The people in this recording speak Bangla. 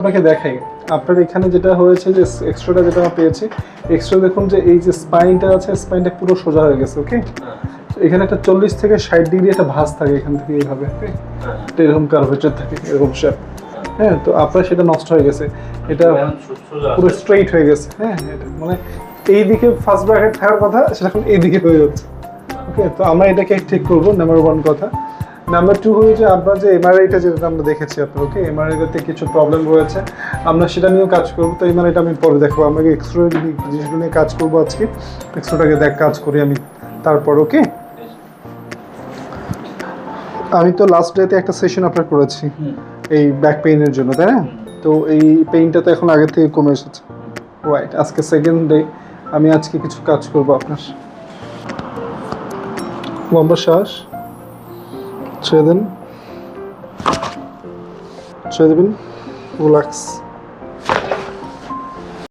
আপনাকে দেখাই। আপনার এখানে যেটা হয়েছে যে এক্সট্রাটা যেটা আমরা পেয়েছি এক্সট্রা দেখুন যে এই যে স্পাইনটা আছে স্পাইনটা পুরো সোজা হয়ে গেছে ওকে এখানে একটা চল্লিশ থেকে ষাট ডিগ্রি একটা ভাঁজ থাকে এখান থেকে এইভাবে এরকম কার্ভেচার থাকে এরকম শেপ হ্যাঁ তো আপনার সেটা নষ্ট হয়ে গেছে। এটা পুরো স্ট্রেইট হয়ে গেছে হ্যাঁ মানে এই দিকে ফার্স্ট ব্র্যাকেট থাকার কথা সেটা এখন এই দিকে হয়ে যাচ্ছে ওকে তো আমরা এটাকে ঠিক করব নাম্বার ওয়ান কথা। নাম্বার টু হয়েছে আপনার যে এমআরআইটা যেটা আমরা দেখেছি আপনার ওকে এমআরআইতে কিছু প্রবলেম রয়েছে। আমরা সেটা নিয়েও কাজ করব তো এমআরআইটা আমি পরে দেখব। আমরা এক্সরে জিনিসগুলো নিয়ে কাজ করব আজকে? এক্সরেটাকে দেখ কাজ করি আমি তারপর ওকে আমি তো লাস্ট ডেতে একটা সেশন আপনার করেছি এই ব্যাক পেইনের জন্য তাই না? তো এই পেইনটা তো এখন আগের থেকে কমে এসেছে। রাইট আজকে সেকেন্ড ডে আমি আজকে কিছু কাজ করব আপনার। লম্বা শ্বাস Chadin. Chadin. Relax.